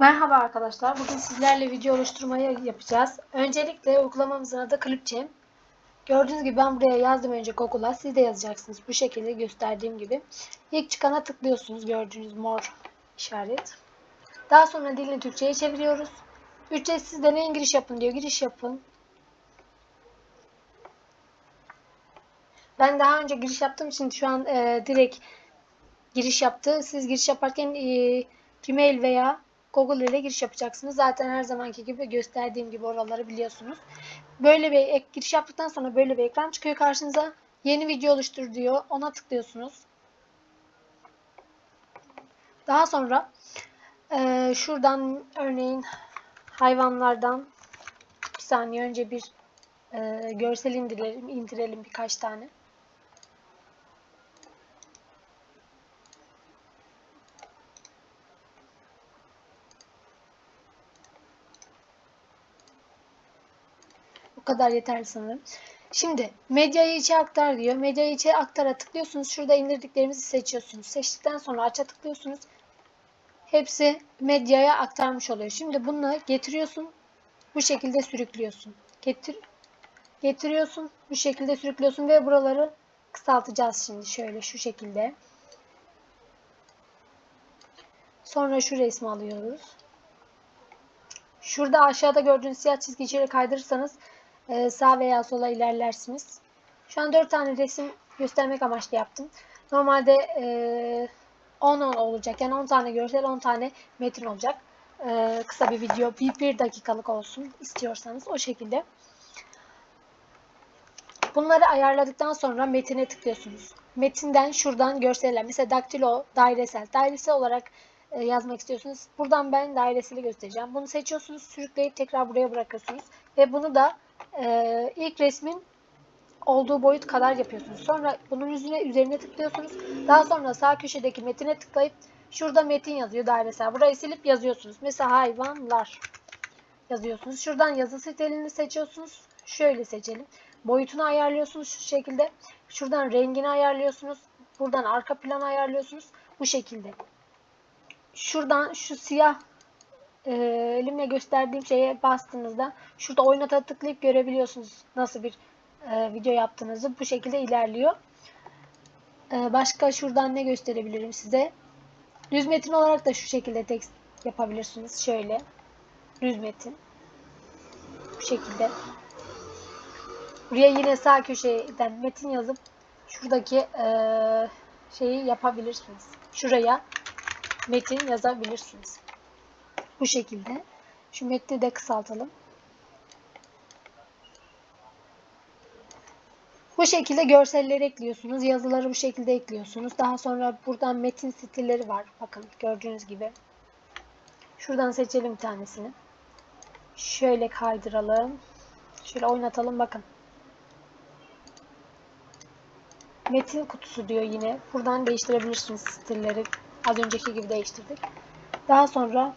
Merhaba arkadaşlar. Bugün sizlerle video oluşturmayı yapacağız. Öncelikle uygulamamızın adı Clipchamp. Gördüğünüz gibi ben buraya yazdım önce Google'a. Siz de yazacaksınız bu şekilde gösterdiğim gibi. İlk çıkana tıklıyorsunuz gördüğünüz mor işaret. Daha sonra dilini Türkçe'ye çeviriyoruz. Ücretsiz deneyin giriş yapın diyor. Giriş yapın. Ben daha önce giriş yaptığım için şu an e, direkt giriş yaptı. Siz giriş yaparken e, Gmail veya Google ile giriş yapacaksınız. Zaten her zamanki gibi gösterdiğim gibi oraları biliyorsunuz. Böyle bir ek giriş yaptıktan sonra böyle bir ekran çıkıyor karşınıza. Yeni video oluştur diyor. Ona tıklıyorsunuz. Daha sonra e, şuradan örneğin hayvanlardan bir saniye önce bir e, görsel indirelim, indirelim birkaç tane. Kadar yeterli sanırım. Şimdi medyayı içe aktar diyor. Medyayı içe aktara tıklıyorsunuz. Şurada indirdiklerimizi seçiyorsunuz. Seçtikten sonra aça tıklıyorsunuz. Hepsi medyaya aktarmış oluyor. Şimdi bunu getiriyorsun. Bu şekilde sürüklüyorsun. Getir getiriyorsun. Bu şekilde sürüklüyorsun ve buraları kısaltacağız şimdi. Şöyle şu şekilde. Sonra şu resmi alıyoruz. Şurada aşağıda gördüğünüz siyah çizgi içeri kaydırırsanız e, sağ veya sola ilerlersiniz. Şu an 4 tane resim göstermek amaçlı yaptım. Normalde 10-10 olacak. Yani 10 tane görsel 10 tane metin olacak. E, kısa bir video. Bir, bir dakikalık olsun istiyorsanız o şekilde. Bunları ayarladıktan sonra metine tıklıyorsunuz. Metinden şuradan görseller. Mesela daktilo, dairesel. Dairesel olarak e, yazmak istiyorsunuz. Buradan ben daireseli göstereceğim. Bunu seçiyorsunuz. Sürükleyip tekrar buraya bırakıyorsunuz. Ve bunu da e, ilk resmin olduğu boyut kadar yapıyorsunuz. Sonra bunun üzerine, üzerine tıklıyorsunuz. Daha sonra sağ köşedeki metine tıklayıp şurada metin yazıyor dairesel. Burayı silip yazıyorsunuz. Mesela hayvanlar yazıyorsunuz. Şuradan yazı stilini seçiyorsunuz. Şöyle seçelim. Boyutunu ayarlıyorsunuz şu şekilde. Şuradan rengini ayarlıyorsunuz. Buradan arka planı ayarlıyorsunuz. Bu şekilde. Şuradan şu siyah e, elimle gösterdiğim şeye bastığınızda şurada oynata tıklayıp görebiliyorsunuz nasıl bir e, video yaptığınızı. Bu şekilde ilerliyor. E, başka şuradan ne gösterebilirim size? Düz metin olarak da şu şekilde tekst yapabilirsiniz. Şöyle. Düz metin. Bu şekilde. Buraya yine sağ köşeden metin yazıp şuradaki e, şeyi yapabilirsiniz. Şuraya metin yazabilirsiniz. Bu şekilde. Şu metni de kısaltalım. Bu şekilde görselleri ekliyorsunuz. Yazıları bu şekilde ekliyorsunuz. Daha sonra buradan metin stilleri var. Bakın gördüğünüz gibi. Şuradan seçelim bir tanesini. Şöyle kaydıralım. Şöyle oynatalım bakın. Metin kutusu diyor yine. Buradan değiştirebilirsiniz stilleri. Az önceki gibi değiştirdik. Daha sonra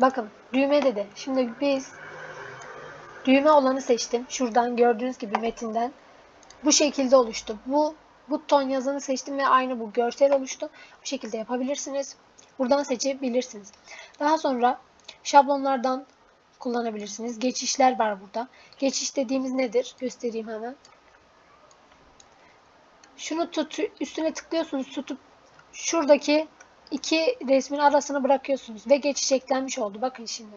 bakın düğme dedi. Şimdi biz düğme olanı seçtim. Şuradan gördüğünüz gibi metinden bu şekilde oluştu. Bu buton yazını seçtim ve aynı bu görsel oluştu. Bu şekilde yapabilirsiniz. Buradan seçebilirsiniz. Daha sonra şablonlardan kullanabilirsiniz. Geçişler var burada. Geçiş dediğimiz nedir? Göstereyim hemen. Şunu tut, üstüne tıklıyorsunuz tutup şuradaki iki resmin arasını bırakıyorsunuz ve geçiş eklenmiş oldu. Bakın şimdi.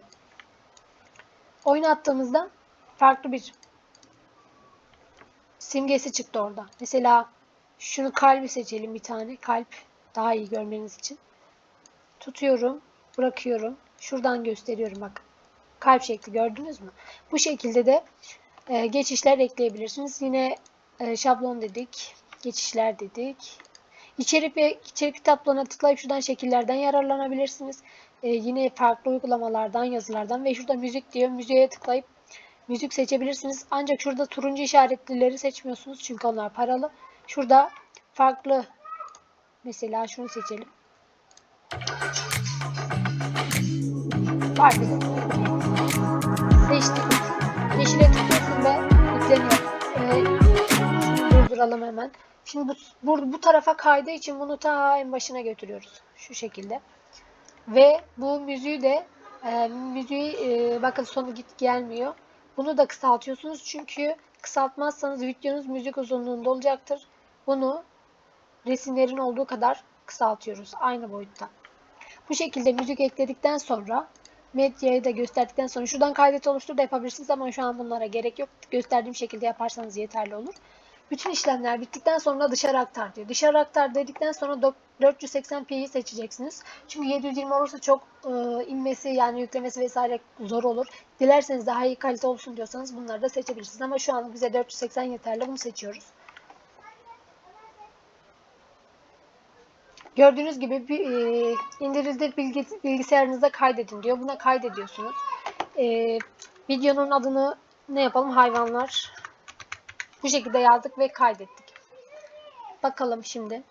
Oynattığımızda farklı bir simgesi çıktı orada. Mesela şunu kalbi seçelim bir tane. Kalp daha iyi görmeniz için. Tutuyorum, bırakıyorum. Şuradan gösteriyorum bakın. Kalp şekli gördünüz mü? Bu şekilde de e, geçişler ekleyebilirsiniz. Yine e, şablon dedik. Geçişler dedik. İçerik ve içerik kitaplarına tıklayıp şuradan şekillerden yararlanabilirsiniz. Ee, yine farklı uygulamalardan, yazılardan ve şurada müzik diyor. Müziğe tıklayıp müzik seçebilirsiniz. Ancak şurada turuncu işaretlileri seçmiyorsunuz çünkü onlar paralı. Şurada farklı mesela şunu seçelim. Bizim. Seçtik. Yeşile tıklıyorsun ve yükleniyor. Ee, durduralım hemen. Şimdi bu, bu, bu tarafa kaydığı için bunu ta en başına götürüyoruz. Şu şekilde. Ve bu müziği de e, müziği e, bakın sonu git gelmiyor. Bunu da kısaltıyorsunuz çünkü kısaltmazsanız videonuz müzik uzunluğunda olacaktır. Bunu resimlerin olduğu kadar kısaltıyoruz aynı boyutta. Bu şekilde müzik ekledikten sonra medyayı da gösterdikten sonra şuradan kaydet oluştur da yapabilirsiniz ama şu an bunlara gerek yok. Gösterdiğim şekilde yaparsanız yeterli olur. Bütün işlemler bittikten sonra dışarı aktar diyor. Dışarı aktar dedikten sonra 480p'yi seçeceksiniz. Çünkü 720 olursa çok e, inmesi yani yüklemesi vesaire zor olur. Dilerseniz daha iyi kalite olsun diyorsanız bunları da seçebilirsiniz. Ama şu an bize 480 yeterli. Bunu seçiyoruz. Gördüğünüz gibi bir, e, indirildi bilgi, bilgisayarınızda kaydedin diyor. Buna kaydediyorsunuz. E, videonun adını ne yapalım? Hayvanlar. Bu şekilde yazdık ve kaydettik. Bakalım şimdi.